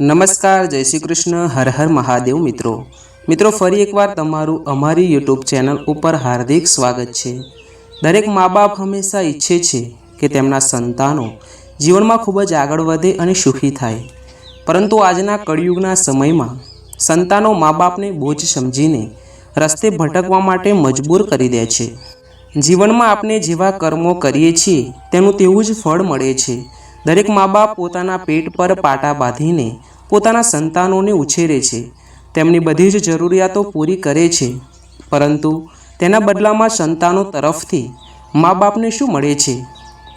નમસ્કાર, જય શ્રી કૃષ્ણ. હર હર મહાદેવ મિત્રો. મિત્રો, ફરી એકવાર તમારું અમારી યુટ્યુબ ચેનલ ઉપર હાર્દિક સ્વાગત છે. દરેક મા બાપ હંમેશા ઈચ્છે છે કે તેમના સંતાનો જીવનમાં ખૂબ જ આગળ વધે અને સુખી થાય. પરંતુ આજના કળિયુગના સમયમાં સંતાનો મા બાપને બોજ સમજીને રસ્તે ભટકવા માટે મજબૂર કરી દે છે. જીવનમાં આપણે જેવા કર્મો કરીએ છીએ, તેનું તેવું જ ફળ મળે છે. દરેક મા બાપ પોતાના પેટ પર પાટા બાંધીને પોતાના સંતાનોને ઉછેરે છે. તેમની બધી જ જરૂરિયાતો પૂરી કરે છે. પરંતુ તેના બદલામાં સંતાનો તરફથી મા બાપને શું મળે છે?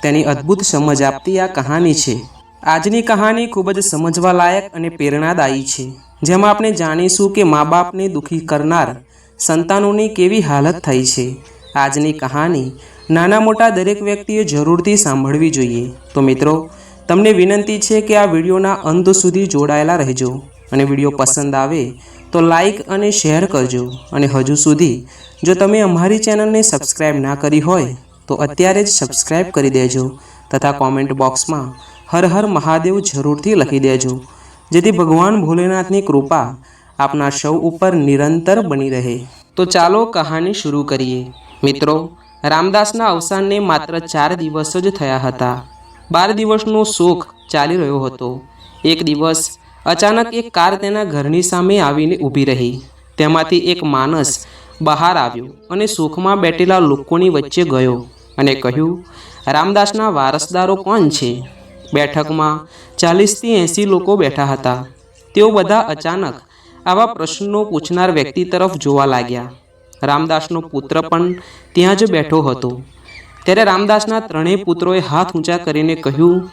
તેની અદ્ભુત સમજ આપતી આ કહાની છે. આજની કહાની ખૂબ જ સમજવા લાયક અને પ્રેરણાદાયી છે. જેમાં આપણે જાણીશું કે મા બાપને દુઃખી કરનાર સંતાનોની કેવી હાલત થઈ છે. આજની કહાની નાના મોટા દરેક વ્યક્તિએ જરૂરથી સાંભળવી જોઈએ. તો મિત્રો તમને વિનંતી છે કે આ વિડીયોના અંત સુધી જોડાયેલા રહેજો અને વીડિયો પસંદ આવે તો લાઈક અને શેર કરજો અને હજુ સુધી જો તમે અમારી ચેનલને સબસ્ક્રાઈબ ના કરી હોય તો અત્યારે જ સબસ્ક્રાઈબ કરી દેજો તથા કોમેન્ટ બોક્સમાં હર હર મહાદેવ જરૂરથી લખી દેજો, જેથી ભગવાન ભોલેનાથની કૃપા આપના સૌ ઉપર નિરંતર બની રહે. તો ચાલો કહાની શરૂ કરીએ. મિત્રો, રામદાસના અવસાનને માત્ર ચાર દિવસ જ થયા હતા. બાર દિવસનો શોખ ચાલી રહ્યો હતો. એક દિવસ અચાનક એક કાર તેના ઘરની સામે આવીને ઊભી રહી. તેમાંથી એક માણસ બહાર આવ્યો અને શોખમાં બેઠેલા લોકોની વચ્ચે ગયો અને કહ્યું, રામદાસના વારસદારો કોણ છે? બેઠકમાં ચાલીસથી એંસી લોકો બેઠા હતા. તેઓ બધા અચાનક આવા પ્રશ્નો પૂછનાર વ્યક્તિ તરફ જોવા લાગ્યા. રામદાસનો પુત્ર પણ ત્યાં જ બેઠો હતો. ત્યારે રામદાસના ત્રણેય પુત્રોએ હાથ ઊંચા કરીને કહ્યું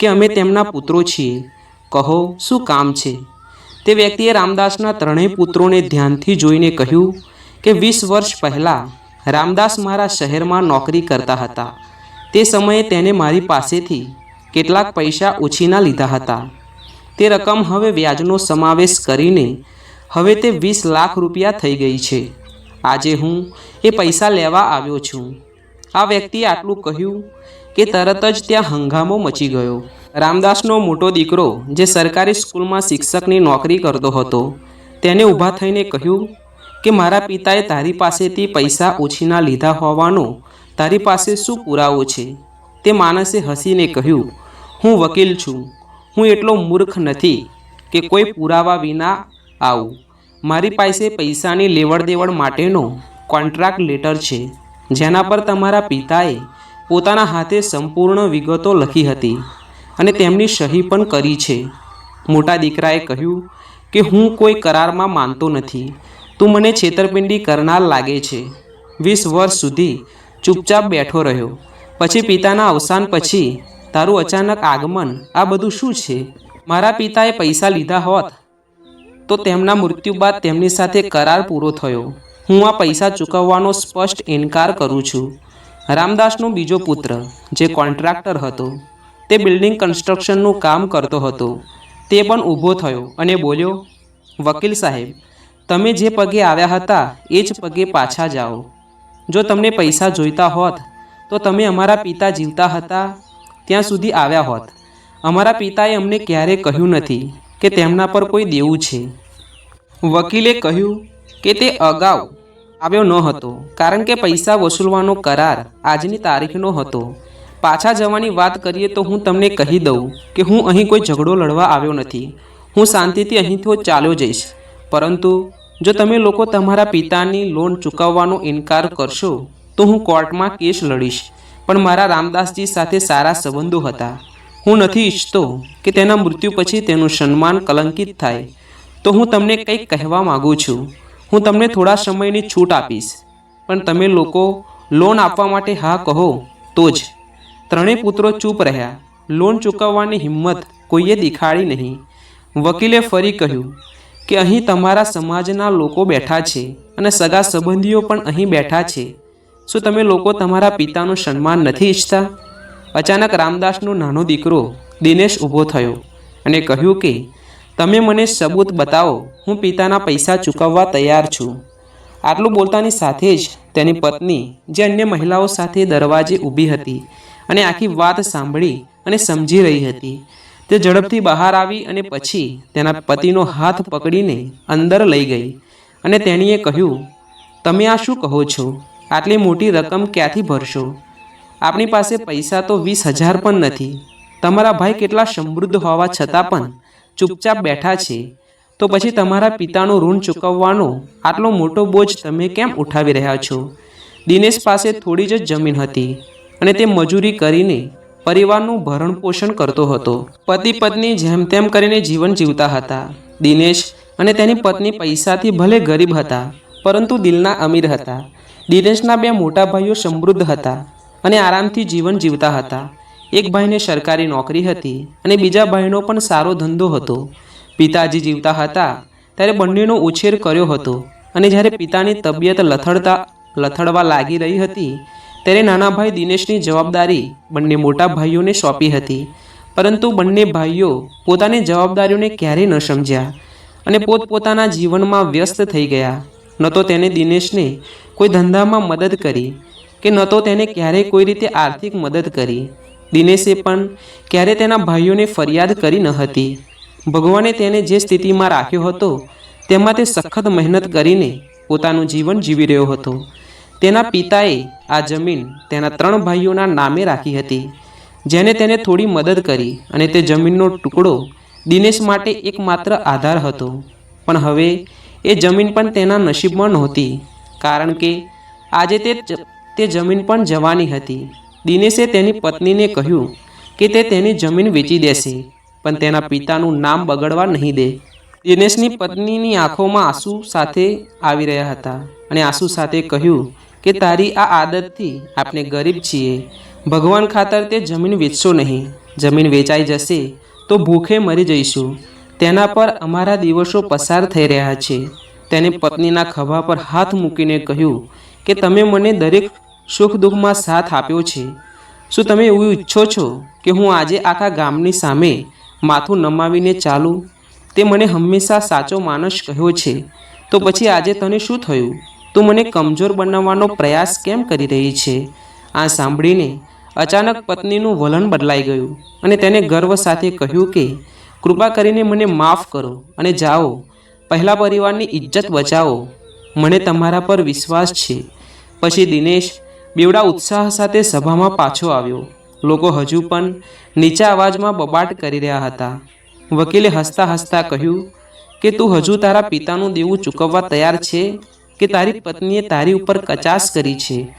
કે અમે તેમના પુત્રો છીએ. કહો, શું કામ છે? તે વ્યક્તિએ રામદાસના ત્રણેય પુત્રોને ધ્યાનથી જોઈને કહ્યું કે વીસ વર્ષ પહેલાં રામદાસ મારા શહેરમાં નોકરી કરતા હતા. તે સમયે તેને મારી પાસેથી કેટલાક પૈસા ઉછીના લીધા હતા. તે રકમ હવે વ્યાજનો સમાવેશ કરીને હવે તે વીસ લાખ રૂપિયા થઈ ગઈ છે. આજે હું એ પૈસા લેવા આવ્યો છું. આ વ્યક્તિએ આટલું કહ્યું કે તરત જ ત્યાં હંગામો મચી ગયો. રામદાસનો મોટો દીકરો, જે સરકારી સ્કૂલમાં શિક્ષકની નોકરી કરતો હતો, તેને ઊભા થઈને કહ્યું કે, મારા પિતાએ તારી પાસેથી પૈસા ઓછીના લીધા હોવાનો તારી પાસે શું પુરાવો છે? તે માણસે હસીને કહ્યું, હું વકીલ છું. હું એટલો મૂર્ખ નથી કે કોઈ પુરાવા વિના આવું. મારી પાસે પૈસાની લેવડ દેવડ માટેનો કોન્ટ્રાક્ટ લેટર છે. જેના પર તમારા પિતાએ પોતાના હાથે સંપૂર્ણ વિગતો લખી હતી અને તેમની સહી પણ કરી છે. મોટા દીકરાએ કહ્યું કે, હું કોઈ કરારમાં માનતો નથી. તું મને છેતરપિંડી કરનાર લાગે છે. વીસ વર્ષ સુધી ચૂપચાપ બેઠો રહ્યો. પછી પિતાના અવસાન પછી તારું અચાનક આગમન આ બધું શું છે? મારા પિતાએ પૈસા લીધા હોત તો તેમના મૃત્યુ બાદ તેમની સાથે કરાર પૂરો થયો. હું આ પૈસા ચૂકવવાનો સ્પષ્ટ ઇનકાર કરું છું. રામદાસનો બીજો પુત્ર, જે કોન્ટ્રાક્ટર હતો, તે બિલ્ડિંગ કન્સ્ટ્રક્શનનું કામ કરતો હતો. તે પણ ઊભો થયો અને બોલ્યો, વકીલ સાહેબ, તમે જે પગે આવ્યા હતા, એ જ પગે પાછા જાઓ. જો તમને પૈસા જોઈતા હોત, તો તમે અમારા પિતા જીવતા હતા, ત્યાં સુધી આવ્યા હોત. અમારા પિતાએ અમને ક્યારેય કહ્યું નથી કે તેમના પર કોઈ દેવું છે. વકીલે કહ્યું કે તે અગાઉ આવ્યો ન હતો. કારણ કે પૈસા વસૂલવાનો કરાર આજની તારીખનો હતો. પાછા જવાની વાત કરીએ તો હું તમને કહી દઉં કે હું અહીં કોઈ ઝઘડો લડવા આવ્યો નથી. હું શાંતિથી અહીંથી ચાલ્યો જઈશ. પરંતુ જો તમે લોકો તમારા પિતાની લોન ચૂકવવાનો ઇનકાર કરશો, તો હું કોર્ટમાં કેસ લડીશ. પણ મારા રામદાસજી સાથે સારા સંબંધો હતા. હું નથી ઈચ્છતો કે તેના મૃત્યુ પછી તેનું સન્માન કલંકિત થાય. તો હું તમને કંઈક કહેવા માગું છું. હું તમને થોડા સમયની છૂટ આપીશ. પણ તમે લોકો લોન આપવા માટે હા કહો, તો જ. ત્રણેય પુત્રો ચૂપ રહ્યા. લોન ચૂકવવાની હિંમત કોઈએ દેખાડી નહીં. વકીલે ફરી કહ્યું કે અહીં તમારા સમાજના લોકો બેઠા છે અને સગા સંબંધીઓ પણ અહીં બેઠા છે. શું તમે લોકો તમારા પિતાનું સન્માન નથી ઈચ્છતા? અચાનક રામદાસનો નાનો દીકરો દિનેશ ઊભો થયો અને કહ્યું કે તમે મને સબૂત બતાવો. હું પિતાના પૈસા ચૂકવવા તૈયાર છું. આટલું બોલતાની સાથે જ તેની પત્ની, જે અન્ય મહિલાઓ સાથે દરવાજે ઊભી હતી અને આખી વાત સાંભળી અને સમજી રહી હતી, તે ઝડપથી બહાર આવી અને પછી તેના પતિનો હાથ પકડીને અંદર લઈ ગઈ અને તેણીએ કહ્યું, તમે આ શું કહો છો? આટલી મોટી રકમ ક્યાંથી ભરશો? આપણી પાસે પૈસા તો વીસ હજાર પણ નથી. તમારા ભાઈ કેટલા સમૃદ્ધ હોવા છતાં પણ ચૂપચાપ બેઠા છે. તો પછી તમારા પિતાનું ઋણ ચૂકવવાનો આટલો મોટો બોજ તમે કેમ ઉઠાવી રહ્યા છો? દિનેશ પાસે થોડી જ જમીન હતી અને તે મજૂરી કરીને પરિવારનું ભરણ પોષણ કરતો હતો. પતિ પત્ની જેમ તેમ કરીને જીવન જીવતા હતા. દિનેશ અને તેની પત્ની પૈસાથી ભલે ગરીબ હતા, પરંતુ દિલના અમીર હતા. દિનેશના બે મોટા ભાઈઓ સમૃદ્ધ હતા અને આરામથી જીવન જીવતા હતા. એક ભાઈને સરકારી નોકરી હતી અને બીજા ભાઈનો પણ સારો ધંધો હતો. પિતાજી જીવતા હતા ત્યારે બંનેનો ઉછેર કર્યો હતો અને જ્યારે પિતાની તબિયત લથડતા લથડવા લાગી રહી હતી ત્યારે નાના ભાઈ દિનેશની જવાબદારી બંને મોટા ભાઈઓને સોંપી હતી. પરંતુ બંને ભાઈઓ પોતાની જવાબદારીઓને ક્યારેય ન સમજ્યા અને પોતપોતાના જીવનમાં વ્યસ્ત થઈ ગયા. ન તો તેને દિનેશને કોઈ ધંધામાં મદદ કરી કે ન તો તેને ક્યારેય કોઈ રીતે આર્થિક મદદ કરી. દિનેશે પણ ક્યારે તેના ભાઈઓને ફરિયાદ કરી ન હતી. ભગવાને તેને જે સ્થિતિમાં રાખ્યો હતો, તેમાં તે સખત મહેનત કરીને પોતાનું જીવન જીવી રહ્યો હતો. તેના પિતાએ આ જમીન તેના ત્રણ ભાઈઓના નામે રાખી હતી, જેને તેને થોડી મદદ કરી અને તે જમીનનો ટુકડો દિનેશ માટે એકમાત્ર આધાર હતો. પણ હવે એ જમીન પણ તેના નસીબમાં નહોતી, કારણ કે આજે તે તે જમીન પણ જવાની હતી. દિનેશે તેની પત્નીને કહ્યું કે તે તેની જમીન વેચી દેશે, પણ તેના પિતાનું નામ બગડવા નહીં દે. દિનેશની પત્નીની આંખોમાં આંસુ સાથે આવી રહ્યા હતા અને આંસુ સાથે કહ્યું કે, તારી આ આદતથી આપણે ગરીબ છીએ. ભગવાન ખાતર તે જમીન વેચશો નહીં. જમીન વેચાઈ જશે તો ભૂખે મરી જઈશું. તેના પર અમારા દિવસો પસાર થઈ રહ્યા છે. તેને પત્નીના ખભા પર હાથ મૂકીને કહ્યું કે, તમે મને દરેક સુખ દુઃખમાં સાથ આપ્યો છે. શું તમે એવું ઈચ્છો છો કે હું આજે આખા ગામની સામે માથું નમાવીને ચાલું? તે મને હંમેશા સાચો માણસ કહ્યો છે. તો પછી આજે તને શું થયું? તું મને કમજોર બનાવવાનો પ્રયાસ કેમ કરી રહી છે? આ સાંભળીને અચાનક પત્નીનું વલણ બદલાઈ ગયું અને તેને ગર્વ સાથે કહ્યું કે, કૃપા કરીને મને માફ કરો અને જાઓ. પહેલા પરિવારની ઇજ્જત બચાવો. મને તમારા પર વિશ્વાસ છે. પછી દિનેશ બેવડા ઉત્સાહ સાથે સભામાં પાછો આવ્યો. લોકો હજુ પણ નીચા અવાજમાં બબાટ કરી રહ્યા હતા. વકીલે હસતા હસતા કહ્યું કે, તું હજુ તારા પિતાનું દેવું ચૂકવવા તૈયાર છે કે તારી પત્નીએ તારી ઉપર કચાશ કરી છે?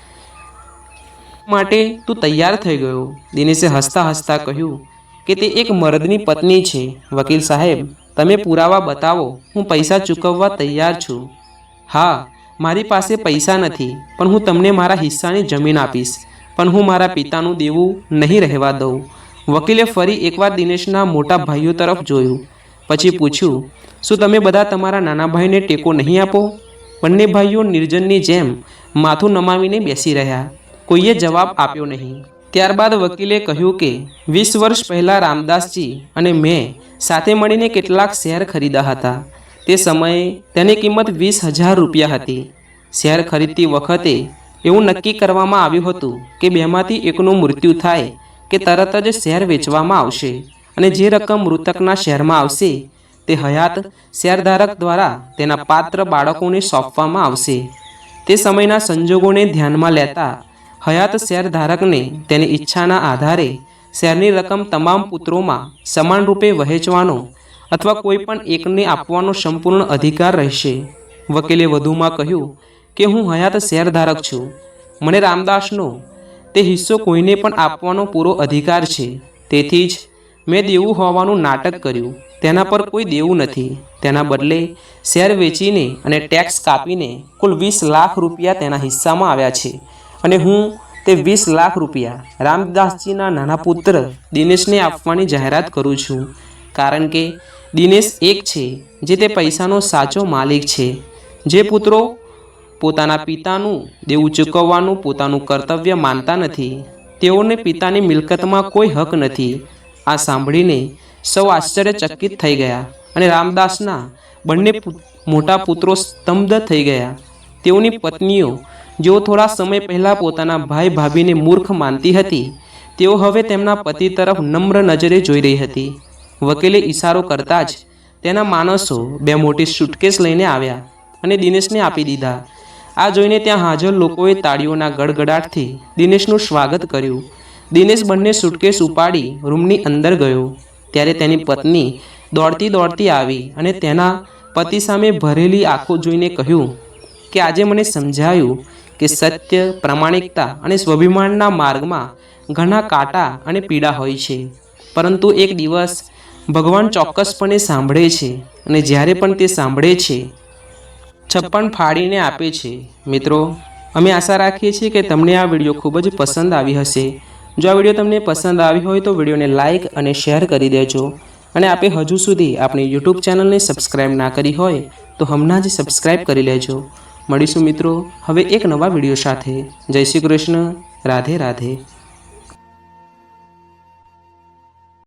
માટે તું તૈયાર થઈ ગયો. દિનેશે હસતા હસતા કહ્યું કે, તે એક મર્દની પત્ની છે. વકીલ સાહેબ, તમે પુરાવા બતાવો. હું પૈસા ચૂકવવા તૈયાર છું. હા મારી પાસે પૈસા નથી પણ હું તમને મારા હિસ્સાની જમીન આપીશ. પણ હું મારા પિતાનું દેવું નહીં રહેવા દઉં. વકીલે ફરી એકવાર દિનેશના મોટા ભાઈઓ તરફ જોયું. પછી પૂછ્યું શું તમે બધા તમારા નાના ભાઈને ટેકો નહીં આપો? બંને ભાઈઓ નિર્જનની જેમ માથું નમાવીને બેસી રહ્યા. કોઈએ જવાબ આપ્યો નહીં. ત્યારબાદ વકીલે કહ્યું કે વીસ વર્ષ પહેલાં રામદાસજી અને મેં સાથે મળીને કેટલાક શેર ખરીદ્યા હતા. તે સમયે તેની કિંમત વીસ હજાર રૂપિયા હતી. શેર ખરીદતી વખતે એવું નક્કી કરવામાં આવ્યું હતું કે બેમાંથી એકનું મૃત્યુ થાય કે તરત જ શેર વેચવામાં આવશે અને જે રકમ મૃતકના શેરમાં આવશે તે હયાત શેરધારક દ્વારા તેના પાત્ર બાળકોને સોંપવામાં આવશે. તે સમયના સંજોગોને ધ્યાનમાં લેતા હયાત શેરધારકને તેની ઈચ્છાના આધારે શેરની રકમ તમામ પુત્રોમાં સમાન રૂપે વહેંચવાનો અથવા કોઈ પણ એકને આપવાનો સંપૂર્ણ અધિકાર રહેશે. વકીલે વધુમાં કહ્યું કે, હું હયાત શેરધારક છું. મને રામદાસનો, તે હિસ્સો કોઈને પણ આપવાનો પૂરો અધિકાર છે. તેથી જ મેં દેવું હોવાનું નાટક કર્યું. તેના પર કોઈ દેવું નથી. તેના બદલે શેર વેચીને અને ટેક્સ કાપીને કુલ વીસ લાખ રૂપિયા તેના હિસ્સામાં આવ્યા છે. અને હું તે વીસ લાખ રૂપિયા રામદાસજીના નાના પુત્ર દિનેશને આપવાની જાહેરાત કરું છું. કારણ કે દિનેશ એક છે, જે તે પૈસાનો સાચો માલિક છે. જે પુત્રો પોતાના પિતાનું દેવું ચૂકવવાનું પોતાનું કર્તવ્ય માનતા નથી. તેઓને પિતાની મિલકતમાં કોઈ હક નથી. આ સાંભળીને સૌ આશ્ચર્યચકિત થઈ ગયા અને રામદાસના બંને મોટા પુત્રો સ્તબ્ધ થઈ ગયા. તેઓની પત્નીઓ, જેઓ થોડા સમય પહેલાં પોતાના ભાઈ ભાભીને મૂર્ખ માનતી હતી, તેઓ હવે તેમના પતિ તરફ નમ્ર નજરે જોઈ રહી હતી. વકીલે ઇશારો કરતા જ તેના માણસો બે મોટી સુટકેસ લઈને આવ્યા અને દિનેશને આપી દીધા. આ જોઈને ત્યાં હાજર લોકોએ તાળીઓના ગડગડાટથી દિનેશનું સ્વાગત કર્યું. દિનેશ બંને સુટકેસ ઉપાડી રૂમની અંદર ગયો. ત્યારે તેની પત્ની દોડતી દોડતી આવી અને તેના પતિ સામે ભરેલી આંખો જોઈને કહ્યું કે આજે મને સમજાયું કે સત્ય, પ્રામાણિકતા અને સ્વાભિમાનના માર્ગમાં ઘણા કાંટા અને પીડા હોય છે. પરંતુ એક દિવસ ભગવાન ચોક્કસપણે સાંભળે છે અને જ્યારે પણ તે સાંભળે છે, છપ્પન ફાડીને આપે છે. મિત્રો, અમે આશા રાખીએ છીએ કે તમને આ વીડિયો ખૂબ જ પસંદ આવી હશે. જો આ વીડિયો તમને પસંદ આવી હોય તો વિડીયોને લાઇક અને શેર કરી દેજો. અને આપે હજુ સુધી આપણી યુટ્યુબ ચેનલને સબસ્ક્રાઇબ ના કરી હોય તો હમણાં જ સબસ્ક્રાઇબ કરી લેજો. મળીશું મિત્રો, હવે એક નવા વીડિયો સાથે. જય શ્રી કૃષ્ણ. રાધે રાધે.